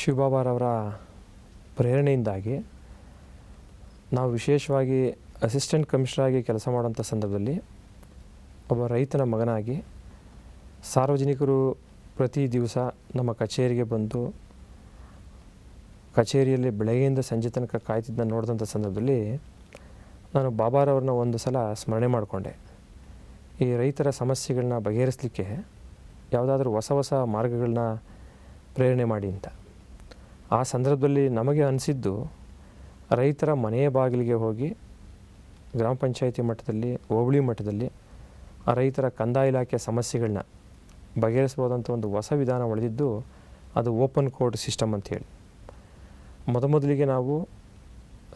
ಶಿವಬಾಬಾರವರ ಪ್ರೇರಣೆಯಿಂದಾಗಿ ನಾವು ವಿಶೇಷವಾಗಿ assistant commissioner ಆಗಿ ಕೆಲಸ ಮಾಡುವಂಥ ಸಂದರ್ಭದಲ್ಲಿ ಒಬ್ಬ ರೈತನ ಮಗನಾಗಿ ಸಾರ್ವಜನಿಕರು ಪ್ರತಿ ದಿವಸ ನಮ್ಮ ಕಚೇರಿಗೆ ಬಂದು ಕಚೇರಿಯಲ್ಲಿ ಬೆಳಗ್ಗೆಯಿಂದ ಸಂಜೆ ತನಕ ಕಾಯ್ತಿದ್ದ ನೋಡಿದಂಥ ಸಂದರ್ಭದಲ್ಲಿ ನಾನು ಬಾಬಾರವ್ರನ್ನ ಒಂದು ಸಲ ಸ್ಮರಣೆ ಮಾಡಿಕೊಂಡೆ. ಈ ರೈತರ ಸಮಸ್ಯೆಗಳನ್ನ ಬಗೆಹರಿಸಲಿಕ್ಕೆ ಯಾವುದಾದ್ರೂ ಹೊಸ ಹೊಸ ಮಾರ್ಗಗಳನ್ನ ಪ್ರೇರಣೆ ಮಾಡಿ ಅಂತ. ಆ ಸಂದರ್ಭದಲ್ಲಿ ನಮಗೆ ಅನಿಸಿದ್ದು, ರೈತರ ಮನೆಯ ಬಾಗಿಲಿಗೆ ಹೋಗಿ ಗ್ರಾಮ ಪಂಚಾಯಿತಿ ಮಟ್ಟದಲ್ಲಿ, ಹೋಬಳಿ ಮಟ್ಟದಲ್ಲಿ ಆ ರೈತರ ಕಂದಾಯ ಇಲಾಖೆ ಸಮಸ್ಯೆಗಳನ್ನ ಬಗೆಹರಿಸ್ಬೋದಂತ ಒಂದು ಹೊಸ ವಿಧಾನ ಒಳೆದಿದ್ದು ಅದು ಓಪನ್ ಕೋರ್ಟ್ ಸಿಸ್ಟಮ್ ಅಂತೇಳಿ ಮೊದಮೊದಲಿಗೆ ನಾವು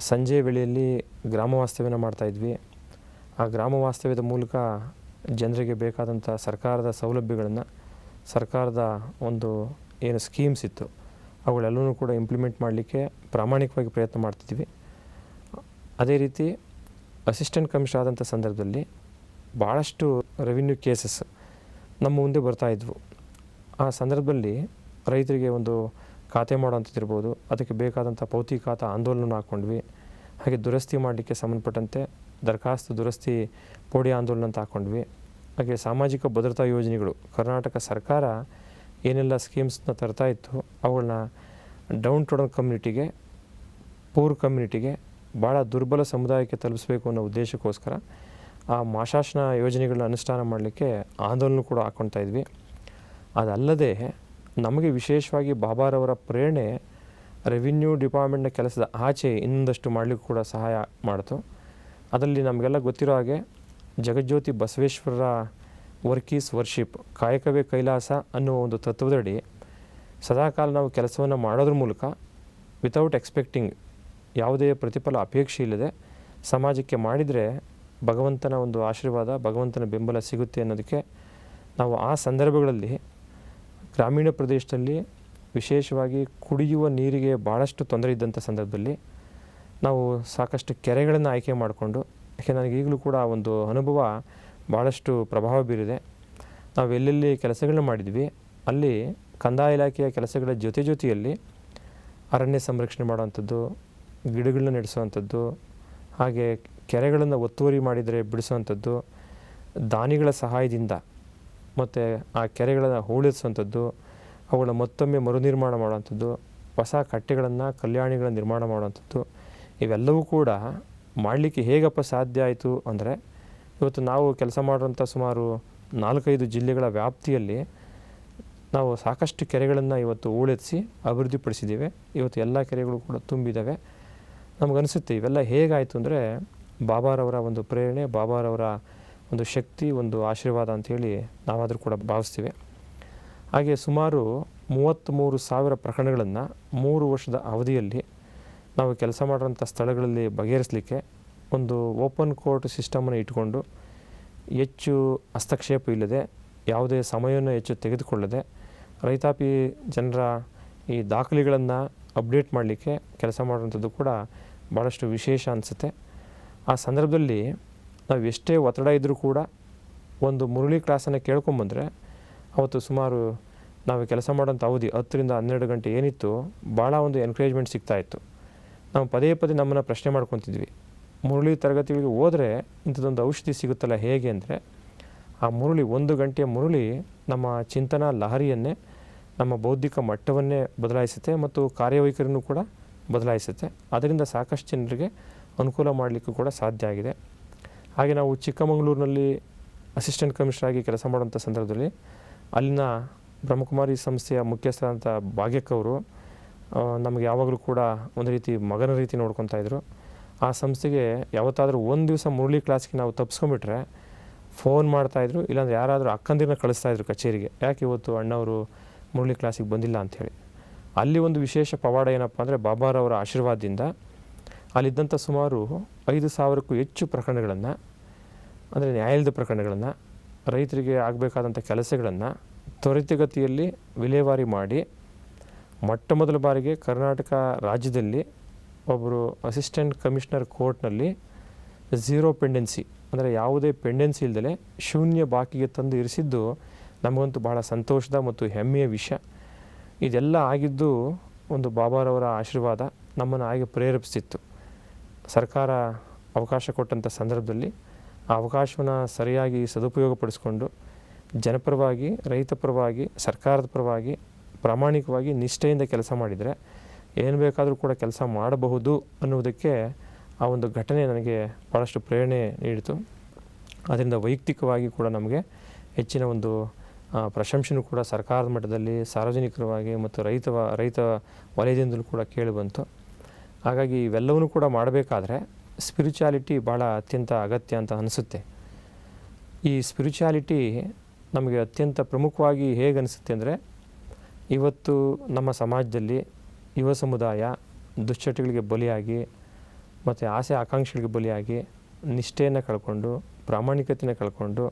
ಸಂಜೆ ವೇಳೆಯಲ್ಲಿ ಗ್ರಾಮ ವಾಸ್ತವ್ಯನ ಮಾಡ್ತಾಯಿದ್ವಿ ಆ ಗ್ರಾಮ ವಾಸ್ತವ್ಯದ ಮೂಲಕ ಜನರಿಗೆ ಬೇಕಾದಂಥ ಸರ್ಕಾರದ ಸೌಲಭ್ಯಗಳನ್ನು, ಸರ್ಕಾರದ ಒಂದು ಏನು ಸ್ಕೀಮ್ಸ್ ಇತ್ತು ಅವುಗಳೆಲ್ಲವೂ ಕೂಡ ಇಂಪ್ಲಿಮೆಂಟ್ ಮಾಡಲಿಕ್ಕೆ ಪ್ರಾಮಾಣಿಕವಾಗಿ ಪ್ರಯತ್ನ ಮಾಡ್ತಿದ್ವಿ. ಅದೇ ರೀತಿ ಅಸಿಸ್ಟೆಂಟ್ ಕಮಿಷನರ್ ಆದಂಥ ಸಂದರ್ಭದಲ್ಲಿ ಭಾಳಷ್ಟು ರೆವಿನ್ಯೂ ಕೇಸಸ್ ನಮ್ಮ ಮುಂದೆ ಬರ್ತಾಯಿದ್ವು ಆ ಸಂದರ್ಭದಲ್ಲಿ ರೈತರಿಗೆ ಒಂದು ಖಾತೆ ಮಾಡೋವಂಥದ್ದಿರ್ಬೋದು ಅದಕ್ಕೆ ಬೇಕಾದಂಥ ಪೌತಿ ಖಾತಾ ಆಂದೋಲನ ಹಾಕ್ಕೊಂಡ್ವಿ ಹಾಗೆ ದುರಸ್ತಿ ಮಾಡಲಿಕ್ಕೆ ಸಂಬಂಧಪಟ್ಟಂತೆ ದರಖಾಸ್ತು ದುರಸ್ತಿ ಪೋಡಿ ಆಂದೋಲನ ಅಂತ ಹಾಕ್ಕೊಂಡ್ವಿ ಹಾಗೆ ಸಾಮಾಜಿಕ ಭದ್ರತಾ ಯೋಜನೆಗಳು, ಕರ್ನಾಟಕ ಸರ್ಕಾರ ಏನೆಲ್ಲ ಸ್ಕೀಮ್ಸ್ನ ತರ್ತಾ ಇತ್ತು ಅವುಗಳನ್ನ ಡೌನ್ ಟೌನ್ ಕಮ್ಯುನಿಟಿಗೆ ಪೂರ್ ಕಮ್ಯುನಿಟಿಗೆ ಭಾಳ ದುರ್ಬಲ ಸಮುದಾಯಕ್ಕೆ ತಲುಪಿಸ್ಬೇಕು ಅನ್ನೋ ಉದ್ದೇಶಕ್ಕೋಸ್ಕರ ಆ ಮಾಶಾಸನ ಯೋಜನೆಗಳನ್ನ ಅನುಷ್ಠಾನ ಮಾಡಲಿಕ್ಕೆ ಆಂದೋಲನ ಕೂಡ ಹಾಕ್ಕೊಳ್ತಾ ಇದ್ವಿ. ಅದಲ್ಲದೆ ನಮಗೆ ವಿಶೇಷವಾಗಿ ಬಾಬಾರವರ ಪ್ರೇರಣೆ ರೆವಿನ್ಯೂ ಡಿಪಾರ್ಟ್ಮೆಂಟ್ನ ಕೆಲಸದ ಆಚೆ ಇನ್ನೊಂದಷ್ಟು ಮಾಡಲಿಕ್ಕೂ ಕೂಡ ಸಹಾಯ ಮಾಡಿತು. ಅದರಲ್ಲಿ ನಮಗೆಲ್ಲ ಗೊತ್ತಿರೋ ಹಾಗೆ ಜಗಜ್ಯೋತಿ ಬಸವೇಶ್ವರರ ವರ್ಕ್ ಈಸ್ ವರ್ಷಿಪ್ ಕಾಯಕವೇ ಕೈಲಾಸ ಅನ್ನುವ ಒಂದು ತತ್ವದಡಿ ಸದಾಕಾಲ ನಾವು ಕೆಲಸವನ್ನು ಮಾಡೋದ್ರ ಮೂಲಕ ವಿತೌಟ್ ಎಕ್ಸ್ಪೆಕ್ಟಿಂಗ್ ಯಾವುದೇ ಪ್ರತಿಫಲ ಅಪೇಕ್ಷೆ ಇಲ್ಲದೆ ಸಮಾಜಕ್ಕೆ ಮಾಡಿದರೆ ಭಗವಂತನ ಒಂದು ಆಶೀರ್ವಾದ, ಭಗವಂತನ ಬೆಂಬಲ ಸಿಗುತ್ತೆ ಅನ್ನೋದಕ್ಕೆ ನಾವು ಆ ಸಂದರ್ಭಗಳಲ್ಲಿ ಗ್ರಾಮೀಣ ಪ್ರದೇಶದಲ್ಲಿ ವಿಶೇಷವಾಗಿ ಕುಡಿಯುವ ನೀರಿಗೆ ಭಾಳಷ್ಟು ತೊಂದರೆ ಇದ್ದಂಥ ಸಂದರ್ಭದಲ್ಲಿ ನಾವು ಸಾಕಷ್ಟು ಕೆರೆಗಳನ್ನು ಆಯ್ಕೆ ಮಾಡಿಕೊಂಡು, ಯಾಕೆ ನನಗೆ ಈಗಲೂ ಕೂಡ ಒಂದು ಅನುಭವ ಭಾಳಷ್ಟು ಪ್ರಭಾವ ಬೀರಿದೆ. ನಾವು ಎಲ್ಲೆಲ್ಲಿ ಕೆಲಸಗಳನ್ನ ಮಾಡಿದ್ವಿ, ಅಲ್ಲಿ ಕಂದಾಯ ಇಲಾಖೆಯ ಕೆಲಸಗಳ ಜೊತೆ ಜೊತೆಯಲ್ಲಿ ಅರಣ್ಯ ಸಂರಕ್ಷಣೆ ಮಾಡುವಂಥದ್ದು, ಗಿಡಗಳನ್ನ ನೆಡೆಸುವಂಥದ್ದು, ಹಾಗೆ ಕೆರೆಗಳನ್ನು ಒತ್ತುವರಿ ಮಾಡಿದರೆ ಬಿಡಿಸುವಂಥದ್ದು, ದಾನಿಗಳ ಸಹಾಯದಿಂದ ಮತ್ತು ಆ ಕೆರೆಗಳನ್ನು ಹೂಳಿಸುವಂಥದ್ದು, ಅವುಗಳ ಮತ್ತೊಮ್ಮೆ ಮರುನಿರ್ಮಾಣ ಮಾಡುವಂಥದ್ದು, ಹೊಸ ಕಟ್ಟೆಗಳನ್ನು, ಕಲ್ಯಾಣಿಗಳ ನಿರ್ಮಾಣ ಮಾಡುವಂಥದ್ದು, ಇವೆಲ್ಲವೂ ಕೂಡ ಮಾಡಲಿಕ್ಕೆ ಹೇಗಪ್ಪ ಸಾಧ್ಯ ಆಯಿತು ಅಂದರೆ ಇವತ್ತು ನಾವು ಕೆಲಸ ಮಾಡುವಂಥ ಸುಮಾರು ನಾಲ್ಕೈದು ಜಿಲ್ಲೆಗಳ ವ್ಯಾಪ್ತಿಯಲ್ಲಿ ನಾವು ಸಾಕಷ್ಟು ಕೆರೆಗಳನ್ನು ಇವತ್ತು ಊಳೆತ್ಸಿ ಅಭಿವೃದ್ಧಿಪಡಿಸಿದ್ದೇವೆ. ಇವತ್ತು ಎಲ್ಲ ಕೆರೆಗಳು ಕೂಡ ತುಂಬಿದ್ದಾವೆ. ನಮಗನಿಸುತ್ತೆ ಇವೆಲ್ಲ ಹೇಗಾಯಿತು ಅಂದರೆ ಬಾಬಾರವರ ಒಂದು ಪ್ರೇರಣೆ ಬಾಬಾರವರ ಒಂದು ಶಕ್ತಿ, ಒಂದು ಆಶೀರ್ವಾದ ಅಂಥೇಳಿ ನಾವಾದರೂ ಕೂಡ ಭಾವಿಸ್ತೀವಿ. ಹಾಗೆ ಸುಮಾರು ಮೂವತ್ತ್ಮೂರು ಸಾವಿರ ಪ್ರಕರಣಗಳನ್ನು ಮೂರು ವರ್ಷದ ಅವಧಿಯಲ್ಲಿ ನಾವು ಕೆಲಸ ಮಾಡುವಂಥ ಸ್ಥಳಗಳಲ್ಲಿ ಬಗೆಹರಿಸಲಿಕ್ಕೆ ಒಂದು ಓಪನ್ ಕೋರ್ಟ್ ಸಿಸ್ಟಮನ್ನು ಇಟ್ಕೊಂಡು ಹೆಚ್ಚು ಹಸ್ತಕ್ಷೇಪ ಇಲ್ಲದೆ ಯಾವುದೇ ಸಮಯವನ್ನು ಹೆಚ್ಚು ತೆಗೆದುಕೊಳ್ಳದೆ ರೈತಾಪಿ ಜನರ ಈ ದಾಖಲೆಗಳನ್ನು ಅಪ್ಡೇಟ್ ಮಾಡಲಿಕ್ಕೆ ಕೆಲಸ ಮಾಡುವಂಥದ್ದು ಕೂಡ ಭಾಳಷ್ಟು ವಿಶೇಷ ಅನಿಸುತ್ತೆ. ಆ ಸಂದರ್ಭದಲ್ಲಿ ನಾವು ಎಷ್ಟೇ ಒತ್ತಡ ಇದ್ದರೂ ಕೂಡ ಒಂದು ಮುರುಳಿ ಕ್ಲಾಸನ್ನು ಕೇಳ್ಕೊಂಬಂದರೆ ಅವತ್ತು ಸುಮಾರು ನಾವು ಕೆಲಸ ಮಾಡೋಂಥ ಅವಧಿ ಹತ್ತರಿಂದ ಹನ್ನೆರಡು ಗಂಟೆ ಏನಿತ್ತು ಭಾಳ ಒಂದು ಎನ್ಕರೇಜ್ಮೆಂಟ್ ಸಿಗ್ತಾಯಿತ್ತು ನಾವು ಪದೇ ಪದೇ ನಮ್ಮನ್ನು ಪ್ರಶ್ನೆ ಮಾಡ್ಕೊತಿದ್ವಿ. ಮುರಳಿ ತರಗತಿಗಳಿಗೆ ಹೋದರೆ ಇಂಥದ್ದೊಂದು ಔಷಧಿ ಸಿಗುತ್ತಲ್ಲ ಹೇಗೆ ಅಂದರೆ, ಆ ಮುರಳಿ ಒಂದು ಗಂಟೆಯ ಮುರುಳಿ ನಮ್ಮ ಚಿಂತನಾ ಲಹರಿಯನ್ನೇ, ನಮ್ಮ ಬೌದ್ಧಿಕ ಮಟ್ಟವನ್ನೇ ಬದಲಾಯಿಸುತ್ತೆ ಮತ್ತು ಕಾರ್ಯವೈಖರಿನೂ ಕೂಡ ಬದಲಾಯಿಸುತ್ತೆ. ಅದರಿಂದ ಸಾಕಷ್ಟು ಜನರಿಗೆ ಅನುಕೂಲ ಮಾಡಲಿಕ್ಕೂ ಕೂಡ ಸಾಧ್ಯ ಆಗಿದೆ. ಹಾಗೆ ನಾವು ಚಿಕ್ಕಮಗಳೂರಿನಲ್ಲಿ ಅಸಿಸ್ಟೆಂಟ್ ಕಮಿಷನರ್ ಆಗಿ ಕೆಲಸ ಮಾಡುವಂಥ ಸಂದರ್ಭದಲ್ಲಿ ಅಲ್ಲಿನ ಬ್ರಹ್ಮಕುಮಾರಿ ಸಂಸ್ಥೆಯ ಮುಖ್ಯಸ್ಥರಾದಂಥ ಭಾಗ್ಯಕ್ಕವರು ನಮಗೆ ಯಾವಾಗಲೂ ಕೂಡ ಒಂದು ರೀತಿ ಮಗನ ರೀತಿ ನೋಡ್ಕೊತಾ ಇದ್ರು. ಆ ಸಂಸ್ಥೆಗೆ ಯಾವತ್ತಾದರೂ ಒಂದು ದಿವಸ ಮುರಳಿ ಕ್ಲಾಸ್ಗೆ ನಾವು ತಪ್ಸ್ಕೊಂಬಿಟ್ರೆ ಫೋನ್ ಮಾಡ್ತಾಯಿದ್ರು ಇಲ್ಲಾಂದ್ರೆ ಯಾರಾದರೂ ಅಕ್ಕಂದಿರನ್ನ ಕಳಿಸ್ತಾಯಿದ್ರು ಕಚೇರಿಗೆ, ಯಾಕೆ ಇವತ್ತು ಅಣ್ಣವರು ಮುರಳಿ ಕ್ಲಾಸಿಗೆ ಬಂದಿಲ್ಲ ಅಂಥೇಳಿ ಅಲ್ಲಿ ಒಂದು ವಿಶೇಷ ಪವಾಡ ಏನಪ್ಪ ಅಂದರೆ ಬಾಬಾರವರ ಆಶೀರ್ವಾದದಿಂದ ಅಲ್ಲಿದ್ದಂಥ ಸುಮಾರು ಐದು ಸಾವಿರಕ್ಕೂ ಹೆಚ್ಚು ಪ್ರಕರಣಗಳನ್ನು, ಅಂದರೆ ನ್ಯಾಯಾಲಯದ ಪ್ರಕರಣಗಳನ್ನು, ರೈತರಿಗೆ ಆಗಬೇಕಾದಂಥ ಕೆಲಸಗಳನ್ನು ತ್ವರಿತಗತಿಯಲ್ಲಿ ವಿಲೇವಾರಿ ಮಾಡಿ, ಮೊಟ್ಟ ಮೊದಲ ಬಾರಿಗೆ ಕರ್ನಾಟಕ ರಾಜ್ಯದಲ್ಲಿ ಒಬ್ಬರು ಅಸಿಸ್ಟೆಂಟ್ ಕಮಿಷನರ್ ಕೋರ್ಟ್ನಲ್ಲಿ ಝೀರೋ ಪೆಂಡೆನ್ಸಿ ಅಂದರೆ ಯಾವುದೇ ಪೆಂಡೆನ್ಸಿ ಇಲ್ಲದೆ ಶೂನ್ಯ ಬಾಕಿಗೆ ತಂದು ಇರಿಸಿದ್ದು ನಮಗಂತೂ ಬಹಳ ಸಂತೋಷದ ಮತ್ತು ಹೆಮ್ಮೆಯ ವಿಷಯ. ಇದೆಲ್ಲ ಆಗಿದ್ದು ಒಂದು ಬಾಬಾರವರ ಆಶೀರ್ವಾದ ನಮ್ಮನ್ನು ಹಾಗೆ ಪ್ರೇರೇಪಿಸ್ತಿತ್ತು. ಸರ್ಕಾರ ಅವಕಾಶ ಕೊಟ್ಟಂಥ ಸಂದರ್ಭದಲ್ಲಿ ಆ ಅವಕಾಶವನ್ನು ಸರಿಯಾಗಿ ಸದುಪಯೋಗಪಡಿಸಿಕೊಂಡು ಜನಪರವಾಗಿ, ರೈತ ಪರವಾಗಿ, ಸರ್ಕಾರದ ಪರವಾಗಿ ಪ್ರಾಮಾಣಿಕವಾಗಿ ನಿಷ್ಠೆಯಿಂದ ಕೆಲಸ ಮಾಡಿದರೆ ಏನು ಬೇಕಾದರೂ ಕೂಡ ಕೆಲಸ ಮಾಡಬಹುದು ಅನ್ನುವುದಕ್ಕೆ ಆ ಒಂದು ಘಟನೆ ನನಗೆ ಭಾಳಷ್ಟು ಪ್ರೇರಣೆ ನೀಡಿತು. ಅದರಿಂದ ವೈಯಕ್ತಿಕವಾಗಿ ಕೂಡ ನಮಗೆ ಹೆಚ್ಚಿನ ಒಂದು ಪ್ರಶಂಸೆಯೂ ಪ್ರಶಂಸೆನೂ ಕೂಡ ಸರ್ಕಾರದ ಮಟ್ಟದಲ್ಲಿ ಸಾರ್ವಜನಿಕರವಾಗಿ ಮತ್ತು ರೈತ ರೈತ ವಲಯದಿಂದಲೂ ಕೂಡ ಕೇಳಿಬಂತು ಹಾಗಾಗಿ ಇವೆಲ್ಲವನ್ನೂ ಕೂಡ ಮಾಡಬೇಕಾದ್ರೆ ಸ್ಪಿರಿಚುಯಾಲಿಟಿ ಭಾಳ ಅತ್ಯಂತ ಅಗತ್ಯ ಅಂತ ಅನಿಸುತ್ತೆ. ಈ ಸ್ಪಿರಿಚುಯಾಲಿಟಿ ನಮಗೆ ಅತ್ಯಂತ ಪ್ರಮುಖವಾಗಿ ಹೇಗೆ ಅನಿಸುತ್ತೆ ಅಂದರೆ, ಇವತ್ತು ನಮ್ಮ ಸಮಾಜದಲ್ಲಿ ಯುವ ಸಮುದಾಯ ದುಶ್ಚಟಗಳಿಗೆ ಬಲಿಯಾಗಿ ಮತ್ತು ಆಸೆ ಆಕಾಂಕ್ಷೆಗಳಿಗೆ ಬಲಿಯಾಗಿ ನಿಷ್ಠೆಯನ್ನು ಕಳ್ಕೊಂಡು, ಪ್ರಾಮಾಣಿಕತೆಯನ್ನು ಕಳ್ಕೊಂಡು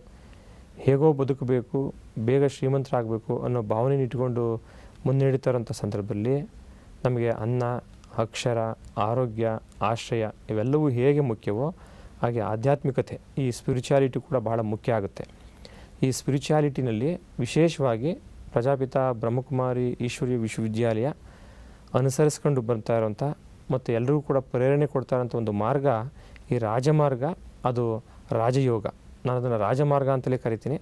ಹೇಗೋ ಬದುಕಬೇಕು, ಬೇಗ ಶ್ರೀಮಂತರಾಗಬೇಕು ಅನ್ನೋ ಭಾವನೆ ಇಟ್ಕೊಂಡು ಮುನ್ನಡೀತಾರಂಥ ಸಂದರ್ಭದಲ್ಲಿ ನಮಗೆ ಅನ್ನ, ಅಕ್ಷರ, ಆರೋಗ್ಯ, ಆಶ್ರಯ ಇವೆಲ್ಲವೂ ಹೇಗೆ ಮುಖ್ಯವೋ ಹಾಗೆ ಆಧ್ಯಾತ್ಮಿಕತೆ ಈ ಸ್ಪಿರಿಚುಯಾಲಿಟಿ ಕೂಡ ಬಹಳ ಮುಖ್ಯ ಆಗುತ್ತೆ. ಈ ಸ್ಪಿರಿಚುಯಾಲಿಟಿನಲ್ಲಿ ವಿಶೇಷವಾಗಿ ಪ್ರಜಾಪಿತ ಬ್ರಹ್ಮಕುಮಾರಿ ಈಶ್ವರಿ ವಿಶ್ವವಿದ್ಯಾಲಯ ಅನುಸರಿಸ್ಕೊಂಡು ಬರ್ತಾ ಇರೋಂಥ ಮತ್ತು ಎಲ್ಲರಿಗೂ ಕೂಡ ಪ್ರೇರಣೆ ಕೊಡ್ತಾ ಇರೋಂಥ ಒಂದು ಮಾರ್ಗ ಈ ರಾಜಮಾರ್ಗ, ಅದು ರಾಜಯೋಗ. ನಾನು ಅದನ್ನು ರಾಜಮಾರ್ಗ ಅಂತಲೇ ಕರಿತೀನಿ.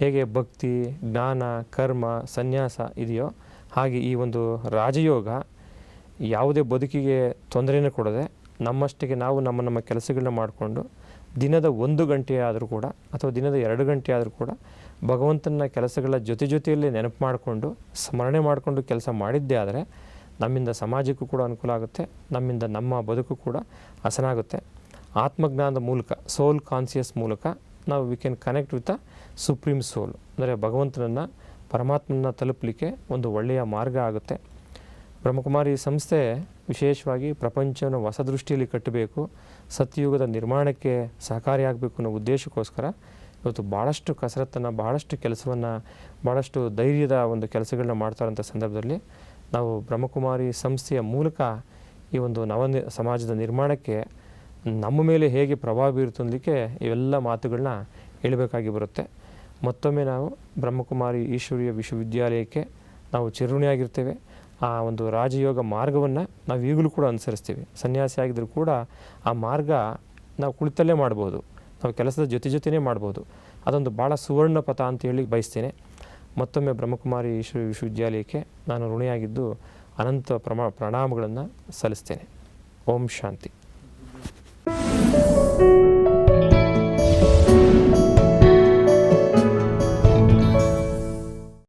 ಹೇಗೆ ಭಕ್ತಿ, ಜ್ಞಾನ, ಕರ್ಮ, ಸನ್ಯಾಸ ಇದೆಯೋ ಹಾಗೆ ಈ ಒಂದು ರಾಜಯೋಗ ಯಾವುದೇ ಬದುಕಿಗೆ ತೊಂದರೆಯನ್ನು ಕೊಡದೆ ನಮ್ಮಷ್ಟಿಗೆ ನಾವು ನಮ್ಮ ನಮ್ಮ ಕೆಲಸಗಳನ್ನ ಮಾಡಿಕೊಂಡು ದಿನದ ಒಂದು ಗಂಟೆ ಆದರೂ ಕೂಡ ಅಥವಾ ದಿನದ ಎರಡು ಗಂಟೆ ಆದರೂ ಕೂಡ ಭಗವಂತನ ಕೆಲಸಗಳ ಜೊತೆ ಜೊತೆಯಲ್ಲಿ ನೆನಪು ಮಾಡಿಕೊಂಡು, ಸ್ಮರಣೆ ಮಾಡಿಕೊಂಡು ಕೆಲಸ ಮಾಡಿದ್ದೇ ಆದರೆ ನಮ್ಮಿಂದ ಸಮಾಜಕ್ಕೂ ಕೂಡ ಅನುಕೂಲ ಆಗುತ್ತೆ, ನಮ್ಮಿಂದ ನಮ್ಮ ಬದುಕು ಕೂಡ ಹಸನಾಗುತ್ತೆ. ಆತ್ಮಜ್ಞಾನದ ಮೂಲಕ ಸೋಲ್ ಕಾನ್ಸಿಯಸ್ ಮೂಲಕ ನಾವು we can connect with a supreme soul ಅಂದರೆ ಭಗವಂತನನ್ನು ಪರಮಾತ್ಮನ ತಲುಪಲಿಕ್ಕೆ ಒಂದು ಒಳ್ಳೆಯ ಮಾರ್ಗ ಆಗುತ್ತೆ. ಬ್ರಹ್ಮಕುಮಾರಿ ಸಂಸ್ಥೆ ವಿಶೇಷವಾಗಿ ಪ್ರಪಂಚವನ್ನು ಹೊಸ ದೃಷ್ಟಿಯಲ್ಲಿ ಕಟ್ಟಬೇಕು, ಸತ್ಯಯುಗದ ನಿರ್ಮಾಣಕ್ಕೆ ಸಹಕಾರಿಯಾಗಬೇಕು ಅನ್ನೋ ಉದ್ದೇಶಕ್ಕೋಸ್ಕರ ಇವತ್ತು ಭಾಳಷ್ಟು ಕಸರತ್ತನ್ನು ಭಾಳಷ್ಟು ಕೆಲಸವನ್ನು ಭಾಳಷ್ಟು ಧೈರ್ಯದ ಒಂದು ಕೆಲಸಗಳನ್ನ ಮಾಡ್ತಾರಂಥ ಸಂದರ್ಭದಲ್ಲಿ ನಾವು ಬ್ರಹ್ಮಕುಮಾರಿ ಸಂಸ್ಥೆಯ ಮೂಲಕ ಈ ಒಂದು ನವ ಸಮಾಜದ ನಿರ್ಮಾಣಕ್ಕೆ ನಮ್ಮ ಮೇಲೆ ಹೇಗೆ ಪ್ರಭಾವ ಬೀರುತ್ತೆ ಅನ್ನಲಿಕ್ಕೆ ಇವೆಲ್ಲ ಮಾತುಗಳನ್ನ ಹೇಳಬೇಕಾಗಿ ಬರುತ್ತೆ. ಮತ್ತೊಮ್ಮೆ ನಾವು ಬ್ರಹ್ಮಕುಮಾರಿ ಈಶ್ವರೀಯ ವಿಶ್ವವಿದ್ಯಾಲಯಕ್ಕೆ ನಾವು ಚಿರುಣಿಯಾಗಿರ್ತೇವೆ ಆ ಒಂದು ರಾಜಯೋಗ ಮಾರ್ಗವನ್ನು ನಾವು ಈಗಲೂ ಕೂಡ ಅನುಸರಿಸ್ತೀವಿ. ಸನ್ಯಾಸಿ ಆಗಿದ್ದರೂ ಕೂಡ ಆ ಮಾರ್ಗ ನಾವು ಕುಳಿತಲ್ಲೇ ಮಾಡ್ಬೋದು. ನಾವು ಕೆಲಸದ ಜೊತೆ ಜೊತೆಯೇ ಮಾಡ್ಬೋದು. ಅದೊಂದು ಭಾಳ ಸುವರ್ಣ ಪಥ ಅಂತ ಹೇಳಿ ಬಯಸ್ತೇನೆ. ಮತ್ತೊಮ್ಮೆ ಬ್ರಹ್ಮಕುಮಾರಿ ಈಶ್ವರಿ ವಿಶ್ವವಿದ್ಯಾಲಯಕ್ಕೆ ನಾನು ಋಣಿಯಾಗಿದ್ದು ಅನಂತ ಪ್ರಮಾ ಪ್ರಣಾಮಗಳನ್ನು ಸಲ್ಲಿಸ್ತೇನೆ. ಓಂ ಶಾಂತಿ.